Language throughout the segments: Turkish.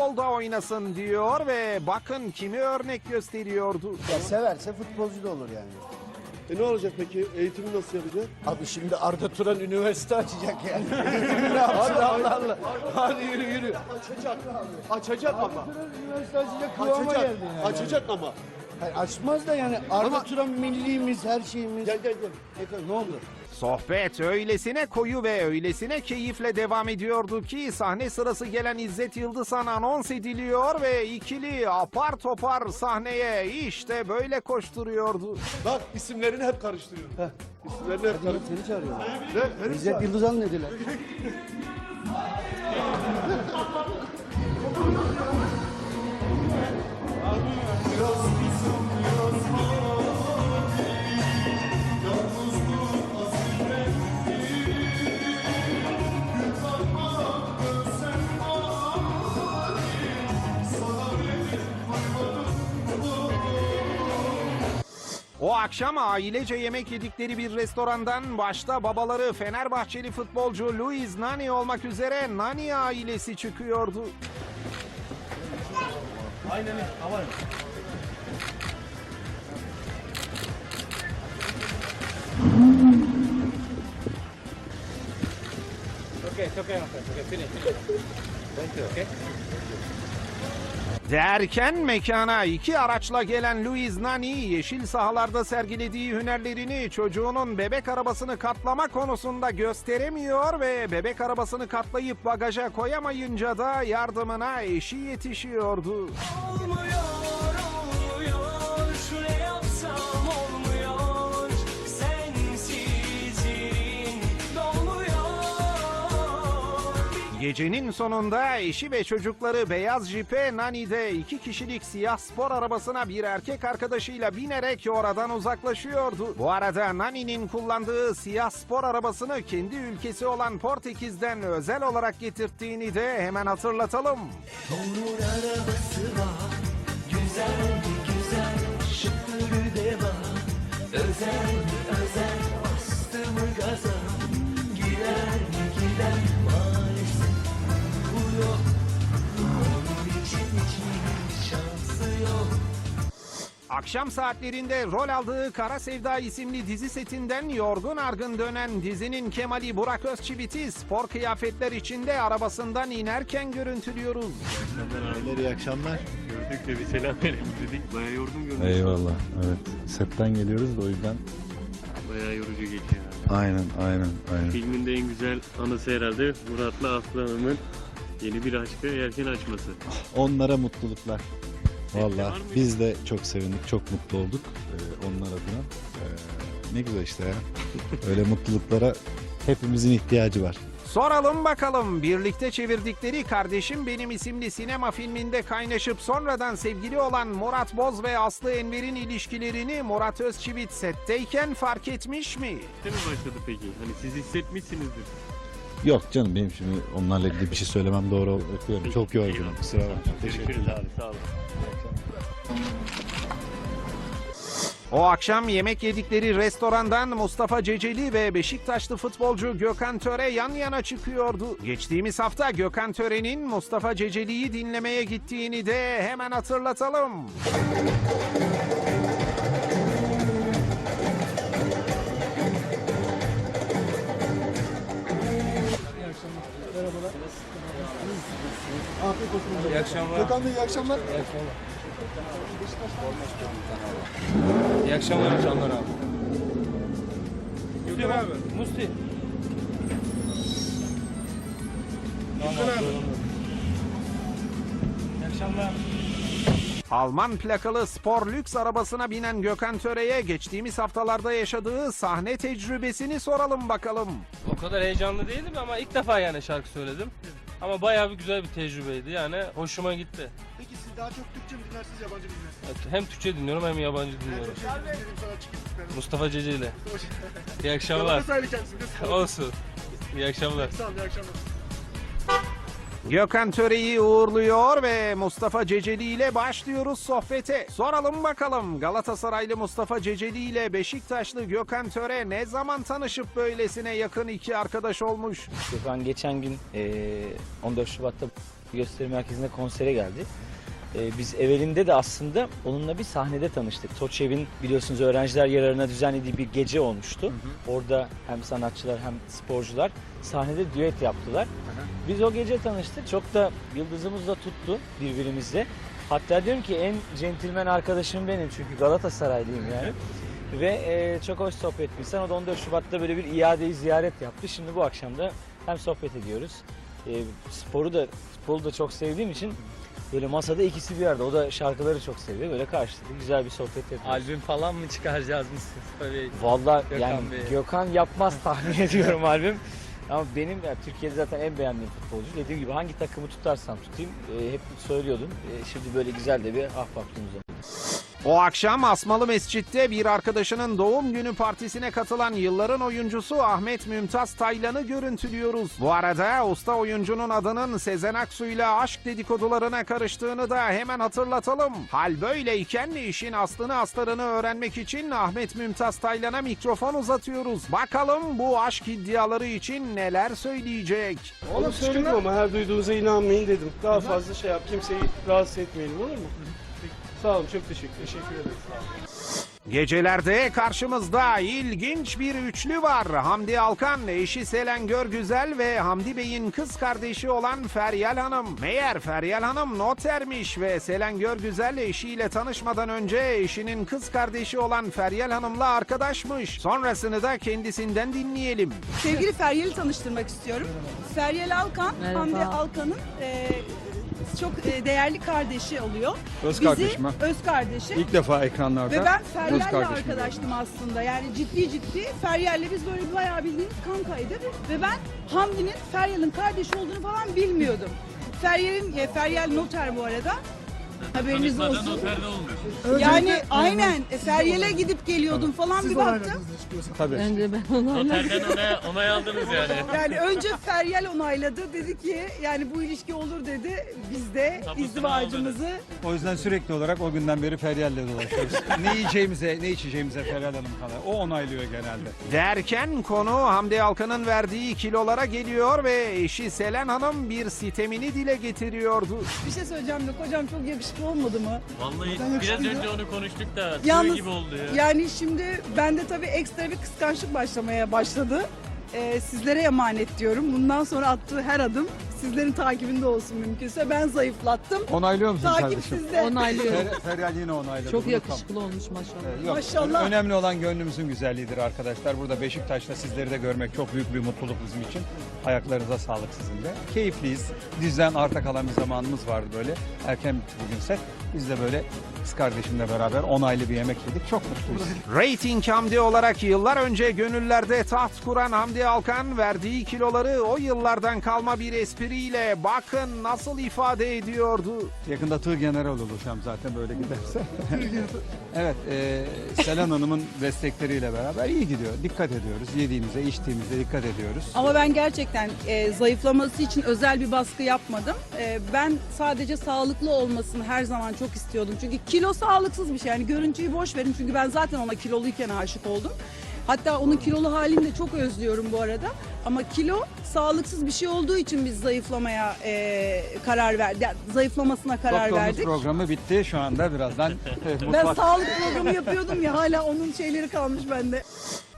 futbolda oynasın diyor ve bakın kimi örnek gösteriyordu. Ya severse futbolcu da olur yani. E ne olacak peki? Eğitimi nasıl yapacak? Abi şimdi Arda Turan üniversite açacak yani. ne yapsın Allah Allah. Hadi yürü yürü. Açacak. Açacak ama. Üniversite açacak kıvama Açacak. geldi yani. Açacak ama. Hayır, açmaz da yani Arda Ama- Turan millimiz her şeyimiz. Gel gel gel. Efendim, ne oldu? Sohbet öylesine koyu ve öylesine keyifle devam ediyordu ki sahne sırası gelen İzzet Yıldızhan anons ediliyor ve ikili apar topar sahneye işte böyle koşturuyordu. Bak isimlerini hep karıştırıyor. İsimlerini hep Hadi karıştırıyor. seni çağırıyorlar. Ne? Herif İzzet. Yıldızhan dediler. O akşam ailece yemek yedikleri bir restorandan başta babaları Fenerbahçeli futbolcu Luis Nani olmak üzere Nani ailesi çıkıyordu. Derken mekana iki araçla gelen Luis Nani yeşil sahalarda sergilediği hünerlerini çocuğunun bebek arabasını katlama konusunda gösteremiyor ve bebek arabasını katlayıp bagaja koyamayınca da yardımına eşi yetişiyordu. Olmuyor. Gecenin sonunda eşi ve çocukları beyaz jipe Nani'de iki kişilik siyah spor arabasına bir erkek arkadaşıyla binerek oradan uzaklaşıyordu. Bu arada Nani'nin kullandığı siyah spor arabasını kendi ülkesi olan Portekiz'den özel olarak getirttiğini de hemen hatırlatalım. Onun arabası var. Güzel güzel. Şoförü de var. Özel özel. Bastı mı gaza. Gider mi gider. Akşam saatlerinde rol aldığı Kara Sevda isimli dizi setinden yorgun argın dönen dizinin Kemali Burak Özçivit'i spor kıyafetler içinde arabasından inerken görüntülüyoruz. Beyler iyi akşamlar. Gördük de bir selam verelim dedik. Bayağı yorgun görünüyorsun. Eyvallah. Evet. Setten geliyoruz da o yüzden. Bayağı yorucu geçiyor. Aynen, aynen, aynen. Filmin de en güzel anısı herhalde Murat'la Aslı Hanım'ın yeni bir aşkı erken açması. Onlara mutluluklar. mıydı? biz de çok sevindik, çok mutlu olduk ee, onlar adına. Ee, ne güzel işte ya. Öyle mutluluklara hepimizin ihtiyacı var. Soralım bakalım birlikte çevirdikleri Kardeşim Benim isimli sinema filminde kaynaşıp sonradan sevgili olan Murat Boz ve Aslı Enver'in ilişkilerini Murat Özçivit setteyken fark etmiş mi? Ne mi başladı peki? Hani siz hissetmişsinizdir. Yok canım benim şimdi onlarla ilgili bir şey söylemem doğru öpüyorum. Çok yorgunum. Kusura bakma. Görüşürüz abi sağ olun. O akşam yemek yedikleri restorandan Mustafa Ceceli ve Beşiktaşlı futbolcu Gökhan Töre yan yana çıkıyordu. Geçtiğimiz hafta Gökhan Töre'nin Mustafa Ceceli'yi dinlemeye gittiğini de hemen hatırlatalım. Gökhan Bey iyi akşamlar. İyi akşamlar canlar abi. Musti abi. Musti. İyi akşamlar. Alman plakalı spor lüks arabasına binen Gökhan Töre'ye geçtiğimiz haftalarda yaşadığı sahne tecrübesini soralım bakalım. O kadar heyecanlı değildim ama ilk defa yani şarkı söyledim. Ama bayağı bir güzel bir tecrübeydi yani hoşuma gitti. Peki siz daha çok Türkçe mi dinlersiniz yabancı mı dinlersiniz? Evet, Hem Türkçe dinliyorum hem yabancı dinliyorum. Dedim sana çıkın. Mustafa Cece ile. İyi akşamlar. Galatasaraylı. Olsun. İyi akşamlar. Sağ olun iyi akşamlar. Gökhan Töre'yi uğurluyor ve Mustafa Ceceli ile başlıyoruz sohbete. Soralım bakalım Galatasaraylı Mustafa Ceceli ile Beşiktaşlı Gökhan Töre ne zaman tanışıp böylesine yakın iki arkadaş olmuş? Gökhan geçen gün eee, 14 Şubat'ta gösteri merkezinde konsere geldi. Eee, biz evvelinde de aslında onunla bir sahnede tanıştık. Toçev'in biliyorsunuz öğrenciler yararına düzenlediği bir gece olmuştu. Orada hem sanatçılar hem sporcular sahnede düet yaptılar. Biz o gece tanıştık. Çok da yıldızımız da tuttu birbirimizle. Hatta diyorum ki en centilmen arkadaşım benim çünkü Galatasaraylıyım yani. Ve e, çok hoş sohbet bir insan. O da 14 Şubat'ta böyle bir iadeyi ziyaret yaptı. Şimdi bu akşam da hem sohbet ediyoruz. E, sporu da futbolu da çok sevdiğim için böyle masada ikisi bir arada. O da şarkıları çok seviyor. Böyle karşılıklı güzel bir sohbet yapıyoruz. Albüm falan mı çıkaracağız mısınız? Gökhan yani Bey. Gökhan yapmaz tahmin ediyorum albüm. Ama benim ya, Türkiye'de zaten en beğendiğim futbolcu. Dediğim gibi hangi takımı tutarsam tutayım e, hep söylüyordum. E, şimdi böyle güzel de bir ahbaplığımız oldu. O akşam Asmalı Mescid'de bir arkadaşının doğum günü partisine katılan yılların oyuncusu Ahmet Mümtaz Taylan'ı görüntülüyoruz. Bu arada usta oyuncunun adının Sezen Aksu ile aşk dedikodularına karıştığını da hemen hatırlatalım. Hal böyleyken işin aslını astarını öğrenmek için Ahmet Mümtaz Taylan'a mikrofon uzatıyoruz. Bakalım bu aşk iddiaları için neler söyleyecek. Oğlum söyledim ama her duyduğunuza inanmayın dedim. Daha fazla şey yap kimseyi rahatsız etmeyelim olur mu? Sağ olun çok teşekkür, teşekkür ederim. Gecelerde karşımızda ilginç bir üçlü var. Hamdi Alkan, eşi Selen Görgüzel ve Hamdi Bey'in kız kardeşi olan Feryal Hanım. Meğer Feryal Hanım notermiş ve Selen Görgüzel eşiyle tanışmadan önce eşinin kız kardeşi olan Feryal Hanım'la arkadaşmış. Sonrasını da kendisinden dinleyelim. Sevgili Feryal'i tanıştırmak istiyorum. Feryal Alkan, Hamdi Alkan'ın e, çok e, değerli kardeşi oluyor. Öz Bizi- kardeşim ha. Öz kardeşi. İlk defa ekranlarda. Ve ben Feryal'le kardeşim arkadaştım aslında. Yani ciddi ciddi Feryal'le biz böyle bayağı bildiğiniz kankaydık. Ve ben Hamdi'nin Feryal'in kardeşi olduğunu falan bilmiyordum. Feryal'in, e, Feryal noter bu arada. Haberiniz olsun. Yani aynen e, Feryal'e gidip geliyordum falan bir baktım. Tabii. Noterden onay, onay aldınız yani. Yani önce Feryal onayladı. Dedi ki yani bu ilişki olur dedi. Biz de Tapusunu izdivacımızı O yüzden sürekli olarak o günden beri Feryal'le dolaşıyoruz. ne yiyeceğimize, ne içeceğimize Feryal Hanım kadar. O onaylıyor genelde. Derken konu Hamdi Alkan'ın verdiği kilolara geliyor ve eşi Selen Hanım bir sitemini dile getiriyordu. bir şey söyleyeceğim de kocam çok yakışıklı olmadı mı? Vallahi Sen biraz yakışıklıydı. önce onu konuştuk da tüy Yalnız gibi oldu ya. yani şimdi bende tabii ekstra bir kıskançlık başlamaya başladı. Ee, sizlere emanet diyorum. Bundan sonra attığı her adım sizlerin takibinde olsun mümkünse. Ben zayıflattım. Onaylıyor musun Takip kardeşim? sizde. Fer- Feryal yine onayladı. Çok bunu tam- yakışıklı olmuş maşallah. Ee, Yok, Maşallah. Önemli olan gönlümüzün güzelliğidir arkadaşlar. Burada Beşiktaş'ta sizleri de görmek çok büyük bir mutluluk bizim için. Ayaklarınıza sağlık sizin de. Keyifliyiz. Dizden arta kalan bir zamanımız vardı böyle. Erken bitti bugün set. Biz de böyle kız kardeşimle beraber onaylı bir yemek yedik. Çok mutluyuz. Rating Hamdi olarak yıllar önce gönüllerde taht kuran Hamdi Alkan verdiği kiloları o yıllardan kalma bir espriyle bakın nasıl ifade ediyordu. Yakında tığ general olacağım zaten böyle giderse. evet, e, Selen Hanım'ın destekleriyle beraber iyi gidiyor. Dikkat ediyoruz. Yediğimize, içtiğimize dikkat ediyoruz. Ama ben gerçekten e, zayıflaması için özel bir baskı yapmadım. E, ben sadece sağlıklı olmasını her zaman çok istiyordum. Çünkü kilo sağlıksız bir şey. Yani görüntüyü boş verin. Çünkü ben zaten ona kiloluyken aşık oldum. Hatta onun kilolu halini de çok özlüyorum bu arada. Ama kilo sağlıksız bir şey olduğu için biz zayıflamaya e, karar verdik. Yani zayıflamasına karar Doktorluk verdik. programı bitti. Şu anda birazdan e, Ben sağlık programı yapıyordum ya hala onun şeyleri kalmış bende.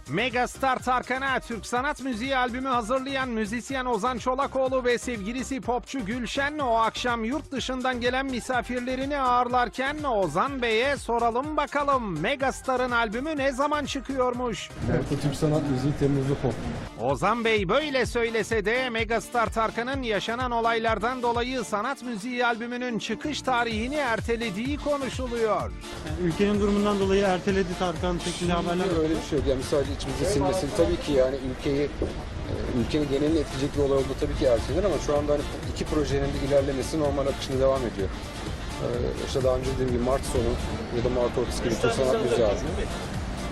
Megastar Tarkan'a Türk Sanat Müziği albümü hazırlayan müzisyen Ozan Çolakoğlu ve sevgilisi popçu Gülşen o akşam yurt dışından gelen misafirlerini ağırlarken Ozan Bey'e soralım bakalım Megastar'ın albümü ne zaman çıkıyormuş? Türk sanat müziği Temmuz'da pop. Ozan Bey böyle söylese de Megastar Tarkan'ın yaşanan olaylardan dolayı sanat müziği albümünün çıkış tarihini ertelediği konuşuluyor. Ülkenin durumundan dolayı erteledi Tarkan şeklinde haberler. Öyle bir şey yok. Yani içimize sinmesin. Tabii ki yani ülkeyi e, ülkenin genelini etkileyecek bir olay olduğu tabii ki ertelenir ama şu anda hani iki projenin de ilerlemesi normal akışında devam ediyor. Ee, işte daha önce dediğim gibi Mart sonu ya da Mart ortası gibi sanat müziği.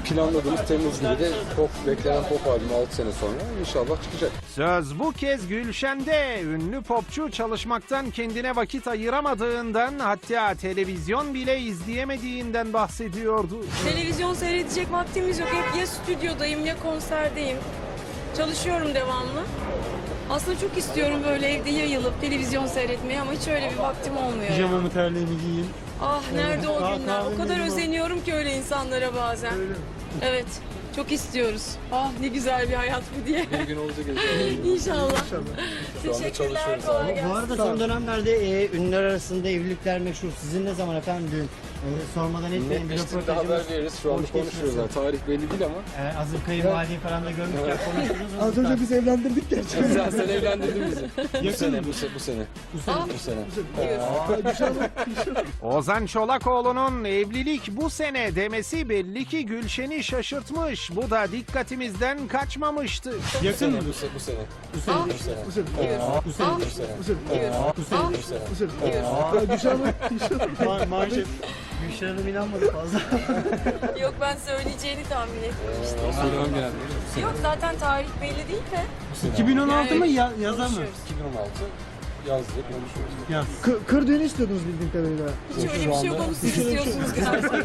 Planladığımız Temmuz gibi de pop, beklenen pop albümü 6 sene sonra inşallah çıkacak. Söz bu kez Gülşen'de ünlü popçu çalışmaktan kendine vakit ayıramadığından hatta televizyon bile izleyemediğinden bahsediyordu. Televizyon seyredecek vaktimiz yok. Hep ya stüdyodayım ya konserdeyim. Çalışıyorum devamlı. Aslında çok istiyorum böyle evde yayılıp televizyon seyretmeyi ama hiç öyle bir vaktim olmuyor. Pijamamı terliğimi giyeyim. Ah nerede o Aa, günler? O kadar yiyeyim. özeniyorum ki öyle insanlara bazen. Evet. Çok istiyoruz. Ah ne güzel bir hayat bu diye. Bir gün olacak İnşallah. Şu anda Teşekkürler. çalışıyoruz Kolay abi. gelsin. Bu arada son dönemlerde e, ünlüler arasında evlilikler meşhur. Sizin ne zaman efendim düğün? E, sormadan etmeyin bir Netleştiğinde haber röportajımız. veririz. Şu anda Hoş konuşuyoruz. Yani. Tarih belli değil ama. E, Azim kayınvalideyi falan da görmüşken konuşuruz. Az önce biz evlendirdik gerçekten. Sen, sen evlendirdin bizi. bu sene, bu, se- bu sene. Bu sene. Ah, Bu sene. Ozan Çolakoğlu'nun evlilik bu sene demesi belli ki Gülşen'i şaşırtmış. Bu da dikkatimizden kaçmamıştı. Bu sene, bu, se- bu sene. Bu sene. Bu sene. Bu sene. Bu sene. Bu sene. Bu sene. Ma- Maalesef Gülşen Hanım inanmadı fazla. Yok ben söyleyeceğini tahmin etmemiştim. Söylemem genelde. Yok zaten tarih belli değil de. Bu sene. 2016 mı ya, yazar mı? konuşuyoruz. 2016 yaz diye konuşuyoruz. Kır, kır düğünü istiyordunuz bildiğim kadarıyla. Hiç öyle bir şey yok onu siz istiyorsunuz galiba.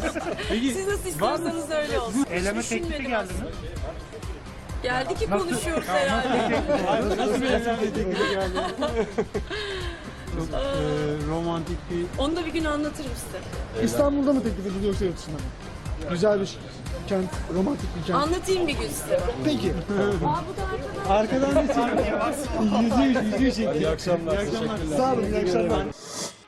Siz nasıl istiyorsanız öyle olsun. Hiç teklifi düşünmedim geldi aslında. mi? Geldi ki konuşuyoruz herhalde. Nasıl bir evlenme teklifi geldi? Çok e, romantik bir... Onu da bir gün anlatırım size. İstanbul'da mı teklif edildi yoksa yurt dışında mı? Güzel bir kent, romantik bir kent. Anlatayım bir gün size. Peki. Aa bu da arkadan. Arkadan bir çekim. yüzüğü, yüzüğü çekiyor. İyi akşamlar. İyi akşamlar. Sağ olun, iyi akşamlar.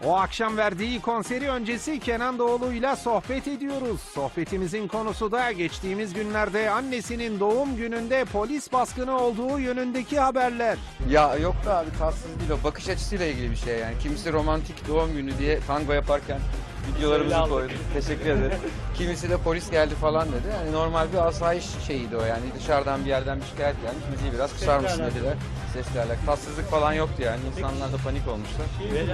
O akşam verdiği konseri öncesi Kenan Doğulu'yla sohbet ediyoruz. Sohbetimizin konusu da geçtiğimiz günlerde annesinin doğum gününde polis baskını olduğu yönündeki haberler. Ya yok da abi tatsız değil o. Bakış açısıyla ilgili bir şey yani. Kimisi romantik doğum günü diye tango yaparken videolarımızı koydu. Teşekkür ederim. Kimisi de polis geldi falan dedi. Yani normal bir asayiş şeyiydi o yani. Dışarıdan bir yerden bir şikayet gelmiş. Müziği biraz kısar mısın dediler. Sesle alakalı. Tatsızlık falan yoktu yani. İnsanlar da panik olmuşlar.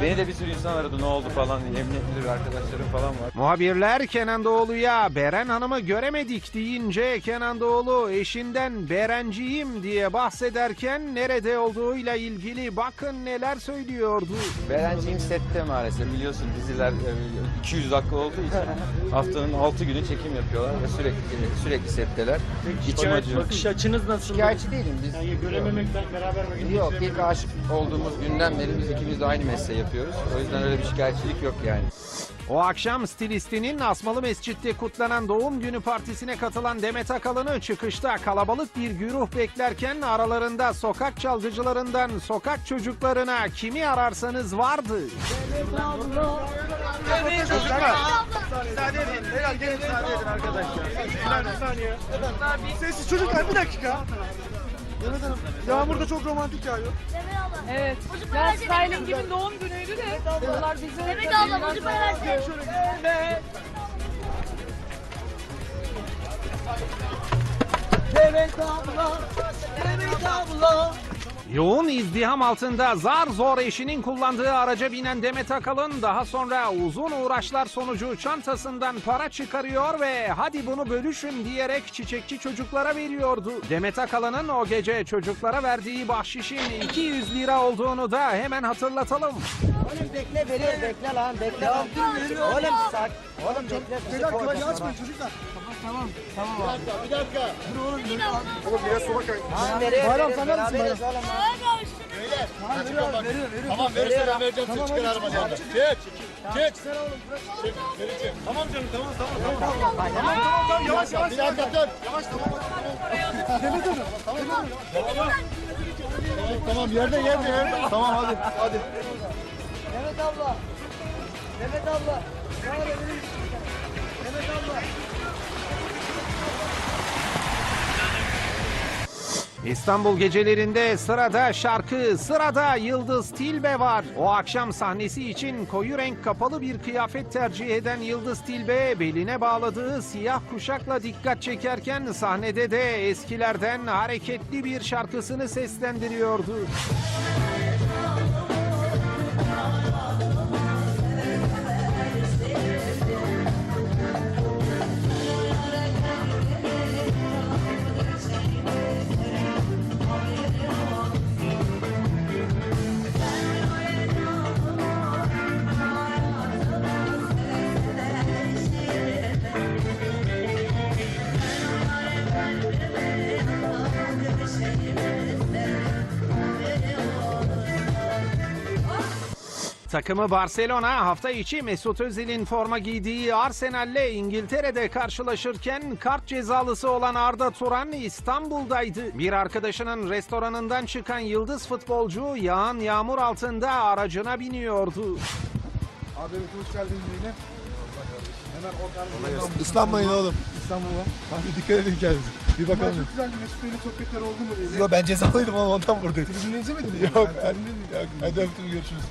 Beni de bir sürü insan aradı ne oldu falan diye. Emniyet müdürü arkadaşlarım falan var. Muhabirler Kenan Doğulu'ya Beren Hanım'ı göremedik deyince Kenan Doğulu eşinden Berenciyim diye bahsederken nerede olduğuyla ilgili bakın neler söylüyordu. Berenciğim sette maalesef biliyorsun diziler e, 200 dakika olduğu için haftanın 6 günü çekim yapıyorlar ve sürekli sürekli setteler. İçim acıyor. Bakış açınız nasıl? Şikayetçi değilim biz. Yani görememekten beraber Yok ilk aşık olduğumuz günden beri biz ikimiz de aynı mesleği yapıyoruz. O yüzden öyle bir şikayetçilik yok yani. O akşam stilistinin Asmalı Mescid'de kutlanan doğum günü partisine katılan Demet Akalın'ı çıkışta kalabalık bir güruh beklerken aralarında sokak çalgıcılarından sokak çocuklarına kimi ararsanız vardı. Sessiz çocuklar bir dakika. Demet Hanım, yağmur da çok romantik yağıyor. Evet. Ya Styling gibi doğum günüydü de. Onlar bize... Demek abla çocuk Yoğun izdiham altında zar zor eşinin kullandığı araca binen Demet Akalın daha sonra uzun uğraşlar sonucu çantasından para çıkarıyor ve hadi bunu bölüşün diyerek çiçekçi çocuklara veriyordu. Demet Akalın'ın o gece çocuklara verdiği bahşişin 200 lira olduğunu da hemen hatırlatalım. Oğlum bekle veriyor bekle lan bekle. Oğlum sak. Oğlum bekle. Dakika hadi açmayın çocuklar. Tamam tamam. Bir dakika bir dakika. Dur oğlum dur. Oğlum biraz sola kay. Bayram sen neredesin Bayram? Tamam veriyor veriyor. Tamam verirse ben vereceğim sen çıkar arabadan. Çek. Çek. Sen oğlum. Çek. Vereceğim. Tamam canım tamam tamam tamam. Tamam tamam tamam yavaş yavaş. Bir dakika dur. Yavaş tamam. Demet Hanım. Tamam tamam. Tamam yerde yerde yerde. Tamam hadi hadi. Mehmet abla. Mehmet abla. Sana da vereyim. İstanbul gecelerinde sırada şarkı, sırada Yıldız Tilbe var. O akşam sahnesi için koyu renk kapalı bir kıyafet tercih eden Yıldız Tilbe, beline bağladığı siyah kuşakla dikkat çekerken sahnede de eskilerden hareketli bir şarkısını seslendiriyordu. Takımı Barcelona hafta içi Mesut Özil'in forma giydiği Arsenal'le İngiltere'de karşılaşırken kart cezalısı olan Arda Turan İstanbul'daydı. Bir arkadaşının restoranından çıkan yıldız futbolcu yağan yağmur altında aracına biniyordu. Abi hoş geldiniz yine. Hemen o Islanmayın oğlum. İstanbul'a. Hadi dikkat edin kendinize. Bir bakalım. Çok güzel Mesut Bey'le sohbetler oldu mu? Yok ben cezalıydım ama ondan buradayım. Tribünü izlemedin mi? Yok. Ben, yok. Hadi öptüm görüşürüz.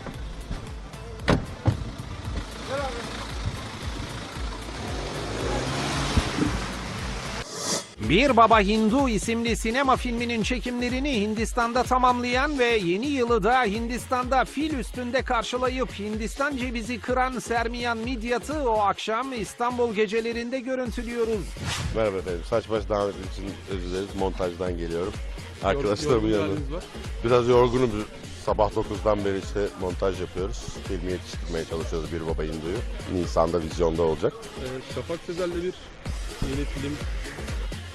Bir Baba Hindu isimli sinema filminin çekimlerini Hindistan'da tamamlayan ve yeni yılı da Hindistan'da fil üstünde karşılayıp Hindistan cevizi kıran Sermiyan Midyat'ı o akşam İstanbul gecelerinde görüntülüyoruz. Merhaba efendim. Saç baş dağınıklık için özür dileriz. Montajdan geliyorum. Arkadaşlarımın yanında. Biraz yorgunum. Sabah 9'dan beri işte montaj yapıyoruz. Filmi yetiştirmeye çalışıyoruz Bir Baba Hindu'yu. Nisan'da vizyonda olacak. Şafak Sezer'le bir yeni film,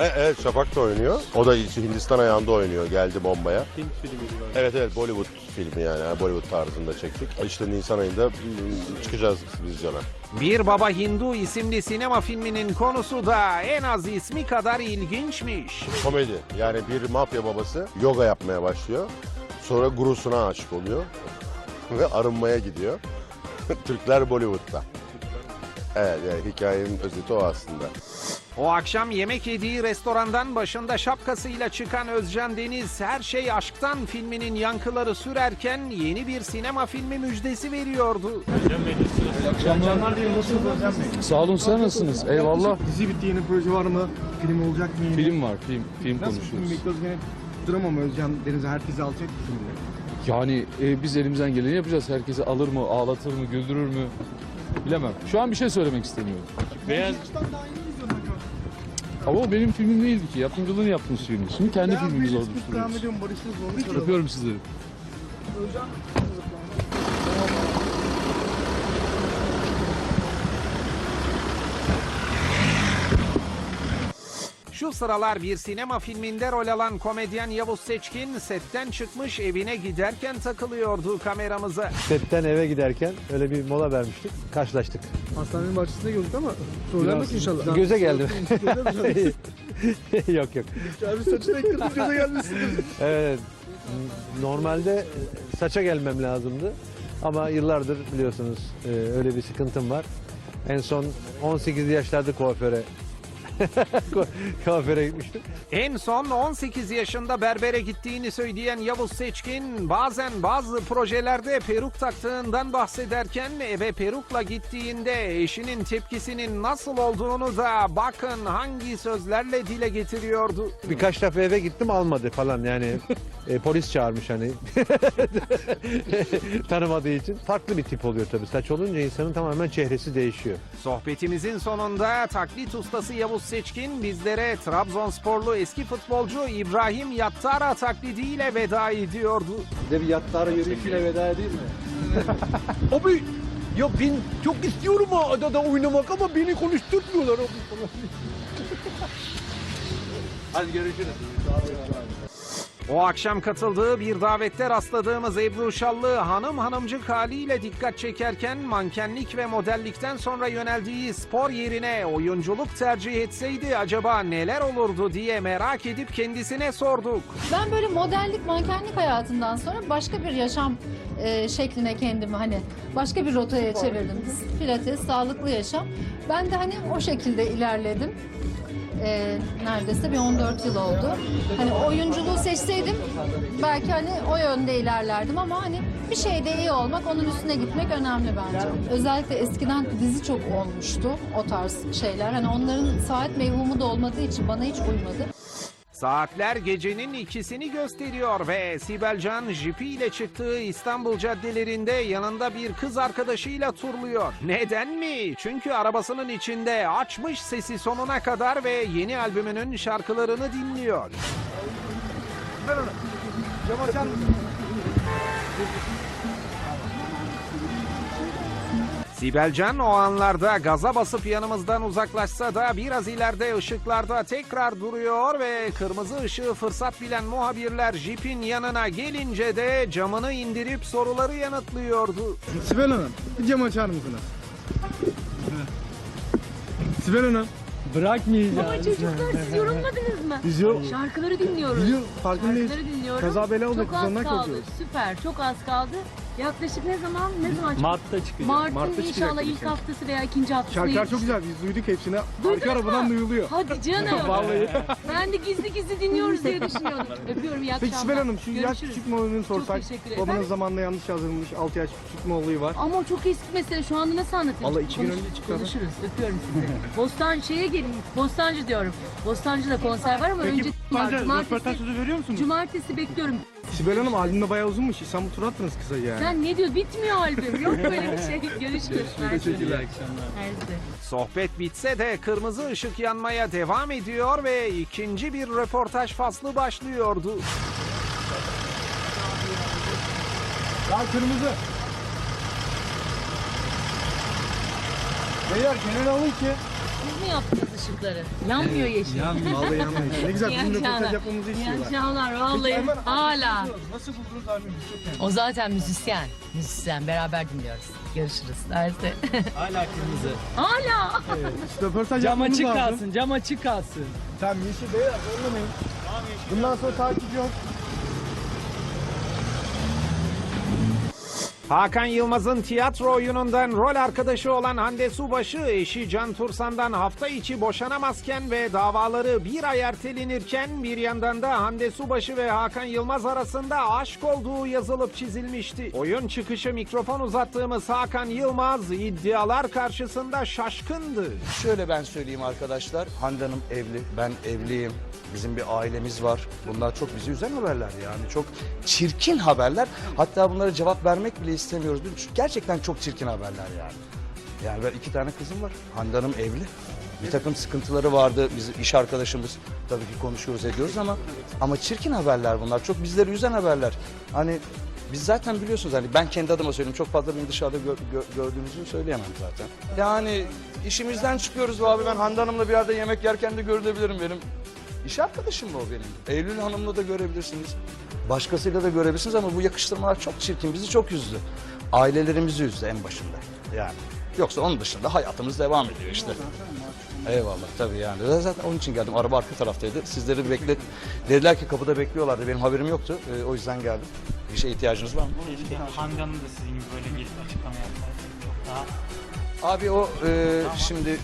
E, evet Şafak da oynuyor. O da Hindistan ayağında oynuyor. Geldi bombaya. Hint filmiydi galiba. Evet evet Bollywood filmi yani. yani Bollywood tarzında çektik. İşte Nisan ayında çıkacağız vizyona. Bir Baba Hindu isimli sinema filminin konusu da en az ismi kadar ilginçmiş. Komedi. Yani bir mafya babası yoga yapmaya başlıyor. Sonra gurusuna aşık oluyor. Ve arınmaya gidiyor. Türkler Bollywood'da. Evet yani hikayenin özeti o aslında. O akşam yemek yediği restorandan başında şapkasıyla çıkan Özcan Deniz Her Şey Aşktan filminin yankıları sürerken yeni bir sinema filmi müjdesi veriyordu. Akşamlar diyeyim nasılsınız Özlem Bey? Sağ olun sen nasılsınız? Eyvallah. Dizi bitti yeni proje var mı? Film olacak mı? Film var, film film Nasıl bir film konuşuyoruz. bekliyoruz gene? Mı Özcan Deniz'e herkese alacak mi? Yani e, biz elimizden geleni yapacağız. Herkesi alır mı, ağlatır mı, güldürür mü? Bilemem. Şu an bir şey söylemek istemiyorum. Beyaz, daha. Ama o benim filmim değildi ki. Yapımcılığını yaptığımız film. Şimdi kendi Beyaz filmimizi devam oluşturuyoruz. Öpüyorum sizleri. Özcan Şu sıralar bir sinema filminde rol alan komedyen Yavuz Seçkin setten çıkmış evine giderken takılıyordu kameramıza. Setten eve giderken öyle bir mola vermiştik. Karşılaştık. hastanenin bahçesinde gördük ama yok inşallah. Göze geldim. Yok yok. Abi saçını ektirdim göze gelmişsiniz. Evet. Normalde saça gelmem lazımdı. Ama yıllardır biliyorsunuz e, öyle bir sıkıntım var. En son 18 yaşlarda kuaföre kuaföre gitmiştim. En son 18 yaşında berbere gittiğini söyleyen Yavuz Seçkin bazen bazı projelerde peruk taktığından bahsederken eve perukla gittiğinde eşinin tepkisinin nasıl olduğunu da bakın hangi sözlerle dile getiriyordu. Birkaç defa eve gittim almadı falan yani e, polis çağırmış hani tanımadığı için. Farklı bir tip oluyor tabii saç olunca insanın tamamen çehresi değişiyor. Sohbetimizin sonunda taklit ustası Yavuz Seçkin bizlere Trabzonsporlu eski futbolcu İbrahim Yattara taklidiyle veda ediyordu. Bir de bir yatlara yürüyüşüyle veda edeyim mi? Abi ya ben çok istiyorum ha adada oynamak ama beni konuşturmuyorlar. Hadi görüşürüz. O akşam katıldığı bir davette rastladığımız Ebru Şallı hanım hanımcık haliyle dikkat çekerken mankenlik ve modellikten sonra yöneldiği spor yerine oyunculuk tercih etseydi acaba neler olurdu diye merak edip kendisine sorduk. Ben böyle modellik, mankenlik hayatından sonra başka bir yaşam e, şekline kendimi hani başka bir rotaya çevirdim. Pilates, sağlıklı yaşam. Ben de hani o şekilde ilerledim. E, neredeyse bir 14 yıl oldu. Hani oyunculuğu seçseydim belki hani o yönde ilerlerdim ama hani bir şeyde iyi olmak, onun üstüne gitmek önemli bence. Özellikle eskiden dizi çok olmuştu o tarz şeyler. Hani onların saat mevhumu da olmadığı için bana hiç uymadı. Saatler gecenin ikisini gösteriyor ve Sibel Can jipiyle çıktığı İstanbul caddelerinde yanında bir kız arkadaşıyla turluyor. Neden mi? Çünkü arabasının içinde açmış sesi sonuna kadar ve yeni albümünün şarkılarını dinliyor. Cemal Can Sibelcan o anlarda gaza basıp yanımızdan uzaklaşsa da biraz ileride ışıklarda tekrar duruyor ve kırmızı ışığı fırsat bilen muhabirler jipin yanına gelince de camını indirip soruları yanıtlıyordu. Sibel Hanım bir cam açar mısınız? Sibel Hanım. Baba çocuklar siz yorulmadınız mı? Biz yok. Şarkıları dinliyoruz. Biliyorum farkındayız. Şarkıları dinliyorum. Kaza bela oldu, Çok biz az ondan kaldı. korkuyoruz. Süper. Çok az kaldı. Yaklaşık ne zaman? Ne zaman? çıkacak? Mart'ta çıkacak. Mart'ın Mart'ta çıkacak inşallah tabii ilk haftası veya ikinci haftası. Şarkılar çok güzel biz duyduk hepsini. Duydunuz Arka arabadan mu? duyuluyor. Hadi canım. Vallahi. Ben de gizli gizli dinliyoruz diye düşünüyordum. Öpüyorum iyi Peki akşamlar. Sibel Hanım şu yaş Görüşürüz. küçük olayını sorsak. teşekkür ederim. Babanız zamanında yanlış yazılmış 6 yaş küçük olayı var. Ama o çok eski mesele. Şu anda nasıl anlatayım? Vallahi iki gün Konuş- önce çıktı. Konuşuruz. Öpüyorum sizi. Bostan şeye gelin. Bostancı diyorum. Bostancı'da konser var ama önce var. Cumartesi, sözü veriyor musunuz? Cumartesi bekliyorum. Sibel Hanım albümde bayağı uzunmuş. İstanbul tur attınız kısaca yani. Sen ne diyor? Bitmiyor albüm. Yok böyle bir şey. Görüşürüz. Teşekkürler. Mersi. Sohbet bitse de kırmızı ışık yanmaya devam ediyor ve ikinci bir röportaj faslı başlıyordu. Ya kırmızı. Beyler kenara alın ki. Mi yaptınız ışıkları? Yanmıyor yeşil. Vallahi yanmıyor. Ne güzel bizim röportaj yapmamızı İyi istiyorlar. akşamlar vallahi. Erman, Hala. Nasıl buldunuz albümü? Çok. O zaten müzisyen. Müzisyen. Beraber dinliyoruz. Görüşürüz. Derste. Hala kırmızı. Hala. Röportaj Cam yapmamız açık lazım. kalsın, cam açık kalsın. Tamam yeşil beyler zorlamayın. Bundan sonra takip yok. Hakan Yılmaz'ın tiyatro oyunundan rol arkadaşı olan Hande Subaşı eşi Can Tursan'dan hafta içi boşanamazken ve davaları bir ay ertelenirken bir yandan da Hande Subaşı ve Hakan Yılmaz arasında aşk olduğu yazılıp çizilmişti. Oyun çıkışı mikrofon uzattığımız Hakan Yılmaz iddialar karşısında şaşkındı. Şöyle ben söyleyeyim arkadaşlar. Hande Hanım evli, ben evliyim. Bizim bir ailemiz var. Bunlar çok bizi üzen haberler yani. Çok çirkin haberler. Hatta bunlara cevap vermek bile istemiyoruz. Çünkü gerçekten çok çirkin haberler yani. Yani ben iki tane kızım var. Hande Hanım evli. Bir takım sıkıntıları vardı. Biz iş arkadaşımız tabii ki konuşuyoruz ediyoruz ama ama çirkin haberler bunlar. Çok bizleri üzen haberler. Hani biz zaten biliyorsunuz hani ben kendi adıma söyleyeyim çok fazla beni dışarıda gö- gö- gördüğünüzü söyleyemem zaten. Yani işimizden çıkıyoruz abi ben Hande Hanım'la bir yerde yemek yerken de görülebilirim benim. İş arkadaşım mı o benim? Eylül Hanım'la da görebilirsiniz. Başkasıyla da görebilirsiniz ama bu yakıştırmalar çok çirkin. Bizi çok üzdü. Ailelerimizi üzdü en başında. Yani. Yoksa onun dışında hayatımız devam ediyor işte. Eyvallah tabii yani. Zaten onun için geldim. Araba arka taraftaydı. Sizleri beklet. Dediler ki kapıda bekliyorlardı. Benim haberim yoktu. Ee, o yüzden geldim. Bir şeye ihtiyacınız var mı? Hande Hanım da sizin gibi böyle gelip açıklama yapar. Çok daha Abi o e, şimdi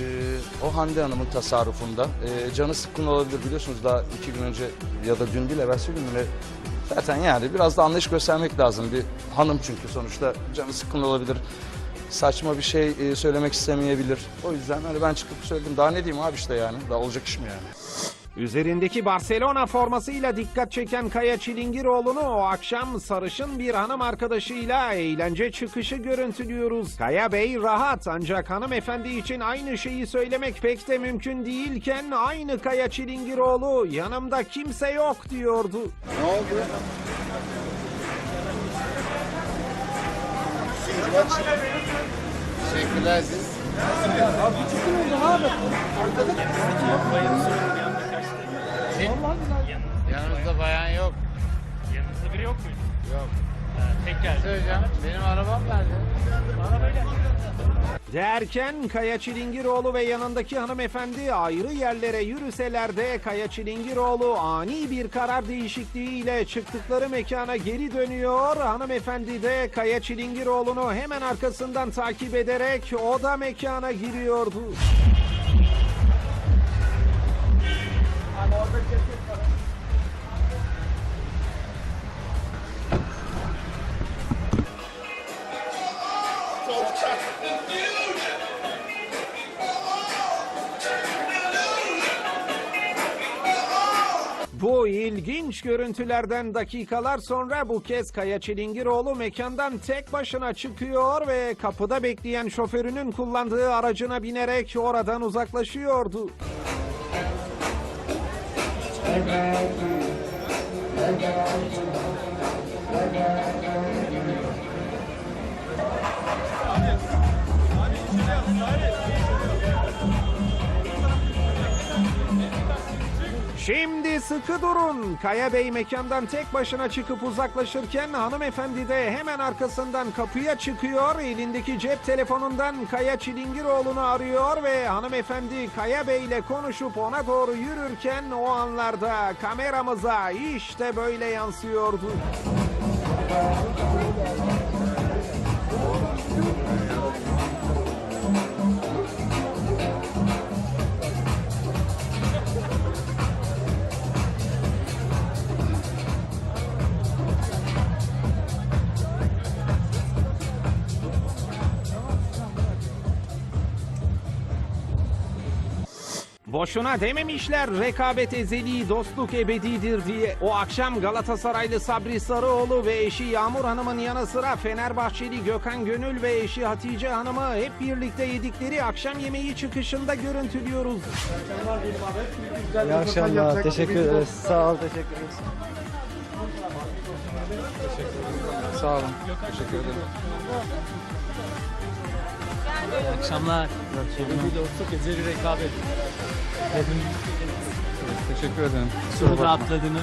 e, o Hande Hanım'ın tasarrufunda. E, canı sıkkın olabilir biliyorsunuz daha iki gün önce ya da dün değil evvelsi gün mü zaten yani biraz da anlayış göstermek lazım. Bir hanım çünkü sonuçta canı sıkkın olabilir. Saçma bir şey e, söylemek istemeyebilir. O yüzden hani ben çıkıp söyledim daha ne diyeyim abi işte yani daha olacak iş mi yani? Üzerindeki Barcelona formasıyla dikkat çeken Kaya Çilingiroğlu'nu o akşam sarışın bir hanım arkadaşıyla eğlence çıkışı görüntülüyoruz. Kaya Bey rahat ancak hanımefendi için aynı şeyi söylemek pek de mümkün değilken aynı Kaya Çilingiroğlu yanımda kimse yok diyordu. Teşekkürler siz. Yanımızda bayan yok. yanınızda biri yok muydu? Yok. Tek geldi. Söyleyeceğim. Benim arabam nerede? Arabayla. Derken Kaya Çilingiroğlu ve yanındaki hanımefendi ayrı yerlere yürüseler de Kaya Çilingiroğlu ani bir karar değişikliğiyle çıktıkları mekana geri dönüyor. Hanımefendi de Kaya Çilingiroğlu'nu hemen arkasından takip ederek o da mekana giriyordu. İlginç görüntülerden dakikalar sonra bu kez Kaya Çilingiroğlu mekandan tek başına çıkıyor ve kapıda bekleyen şoförünün kullandığı aracına binerek oradan uzaklaşıyordu. Şimdi sıkı durun. Kaya Bey mekandan tek başına çıkıp uzaklaşırken hanımefendi de hemen arkasından kapıya çıkıyor. Elindeki cep telefonundan Kaya Çilingiroğlu'nu arıyor ve hanımefendi Kaya Bey ile konuşup ona doğru yürürken o anlarda kameramıza işte böyle yansıyordu. Boşuna dememişler rekabet ezeli, dostluk ebedidir diye. O akşam Galatasaraylı Sabri Sarıoğlu ve eşi Yağmur Hanım'ın yanı sıra Fenerbahçeli Gökhan Gönül ve eşi Hatice Hanım'ı hep birlikte yedikleri akşam yemeği çıkışında görüntülüyoruz. İyi akşamlar. Teşekkür ederiz. Sağ ol. Teşekkür ederiz. Sağ olun. Teşekkür ederim. Akşamlar. Bir dostluk ezeli rekabet. Teşekkür ederim. Şunu da atladınız.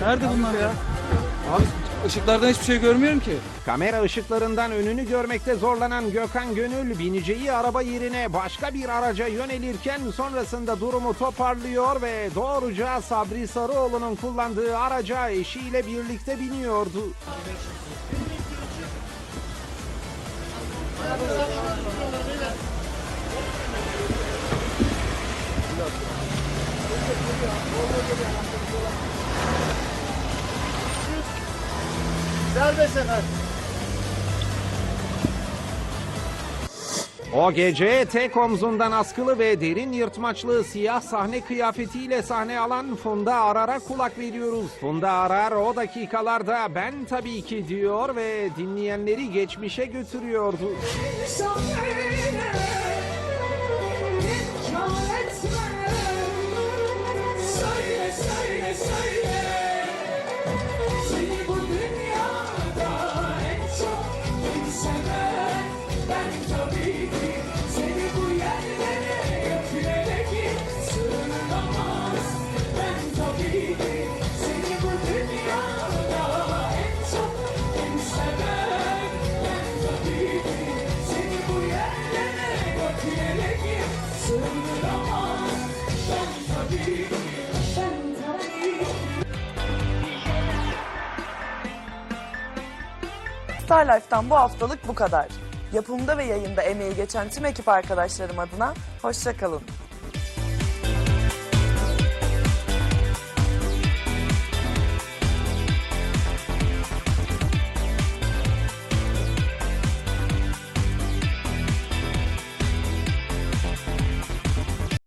Nerede bunlar ya? Abi ışıklardan hiçbir şey görmüyorum ki. Kamera ışıklarından önünü görmekte zorlanan Gökhan Gönül bineceği araba yerine başka bir araca yönelirken sonrasında durumu toparlıyor ve doğruca Sabri Sarıoğlu'nun kullandığı araca eşiyle birlikte biniyordu. Serbest efendim. O gece tek omzundan askılı ve derin yırtmaçlı siyah sahne kıyafetiyle sahne alan Funda Arar'a kulak veriyoruz. Funda Arar o dakikalarda ben tabii ki diyor ve dinleyenleri geçmişe götürüyordu. Life'tan bu haftalık bu kadar. Yapımda ve yayında emeği geçen tüm ekip arkadaşlarım adına hoşçakalın.